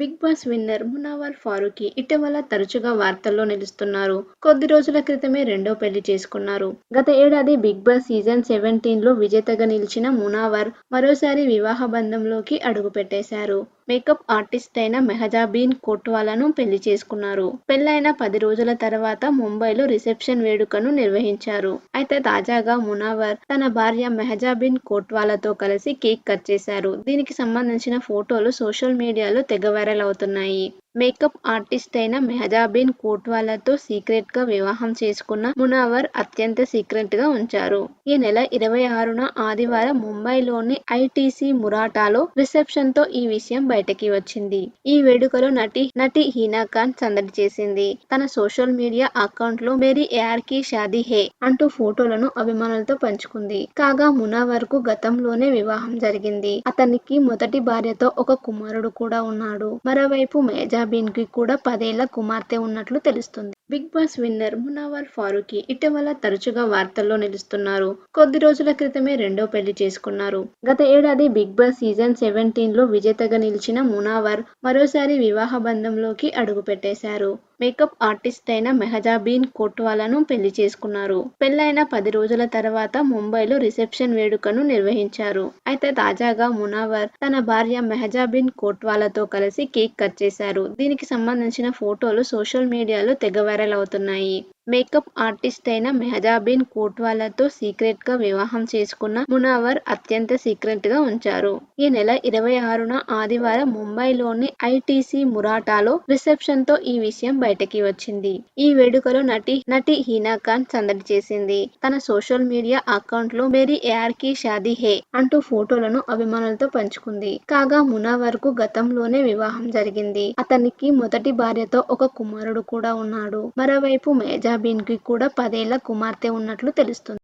Bigg Boss winner Munawar Faruqui ఇటీవల తరచుగా వార్తల్లో నిలుస్తున్నారు. కొద్ది రోజుల క్రితమే రెండో పెళ్ళి చేసుకున్నారు. గత ఏడాది బిగ్ బాస్ సీజన్ సెవెంటీన్లో విజేతగా నిలిచిన మునావర్ మరోసారి వివాహ బంధంలోకి అడుగుపెట్టేశారు. మేకప్ ఆర్టిస్ట్ అయిన మెహజాబీన్ కోట్వాలను పెళ్ళి చేసుకున్నారు. పెళ్ళైన పది రోజుల తర్వాత ముంబైలో రిసెప్షన్ వేడుకను నిర్వహించారు. అయితే తాజాగా మునావర్ తన భార్య మెహజాబీన్ కోట్వాలతో కలిసి కేక్ కట్ చేశారు. దీనికి సంబంధించిన ఫోటోలు సోషల్ మీడియాలో తెగ వైరల్ అవుతున్నాయి. మేకప్ ఆర్టిస్ట్ అయిన మెహజాబీన్ కోట్వాలతో సీక్రెట్గా వివాహం చేసుకున్న మునావర్ అత్యంత సీక్రెట్గా ఉంచారు. ఈ నెల ఇరవై ఆరున ఆదివారం ముంబైలోని ఐటీసీ మురాటాలో రిసెప్షన్తో ఈ విషయం బయటకి వచ్చింది. ఈ వేడుకలో నటి నటి హీనా ఖాన్ సందడి చేసింది. తన సోషల్ మీడియా అకౌంట్లో మేరీ యార్కి షాదీ హే అంటూ ఫోటోలను అభిమానులతో పంచుకుంది. కాగా మునావర్కు గతంలోనే వివాహం జరిగింది. అతనికి మొదటి భార్యతో ఒక కుమారుడు కూడా ఉన్నాడు. మరోవైపు మేజా కి కూడా పదేళ్ళ కుమార్తె ఉన్నట్లు తెలుస్తుంది. Bigg Boss winner Munawar Faruqui ఇటీవల తరచుగా వార్తల్లో నిలుస్తున్నారు. కొద్ది రోజుల క్రితమే రెండో పెళ్ళి చేసుకున్నారు. గత ఏడాది బిగ్ బాస్ సీజన్ సెవెంటీన్లో విజేతగా నిలిచిన మునావర్ మరోసారి వివాహ బంధంలోకి అడుగుపెట్టేశారు. మేకప్ ఆర్టిస్ట్ అయిన మెహజాబీన్ కోట్వాలను పెళ్ళి చేసుకున్నారు. పెళ్ళైన పది రోజుల తర్వాత ముంబైలో రిసెప్షన్ వేడుకను నిర్వహించారు. అయితే తాజాగా మునావర్ తన భార్య మెహజాబీన్ కోట్వాలతో కలిసి కేక్ కట్ చేశారు. దీనికి సంబంధించిన ఫోటోలు సోషల్ మీడియాలో తెగ వైరల్ అవుతున్నాయి. మేకప్ ఆర్టిస్ట్ అయిన మెహజాబీన్ కోట్వాలతో సీక్రెట్గా వివాహం చేసుకున్న మునావర్ అత్యంత సీక్రెట్గా ఉంచారు. ఈ నెల ఇరవై ఆరున ఆదివారం ముంబైలోని ఐటీసీ మురాటాలో రిసెప్షన్తో ఈ విషయం బయటకి వచ్చింది. ఈ వేడుకలో నటి నటి హీనా ఖాన్ సందడి చేసింది. తన సోషల్ మీడియా అకౌంట్లో మేరీ యార్కి షాదీ హే అంటూ ఫోటోలను అభిమానులతో పంచుకుంది. కాగా మునావర్కు గతంలోనే వివాహం జరిగింది. అతనికి మొదటి భార్యతో ఒక కుమారుడు కూడా ఉన్నాడు. మరోవైపు మెహజాబీన్ కి కూడా పదేళ్ళ కుమార్తె ఉన్నట్లు తెలుస్తుంది.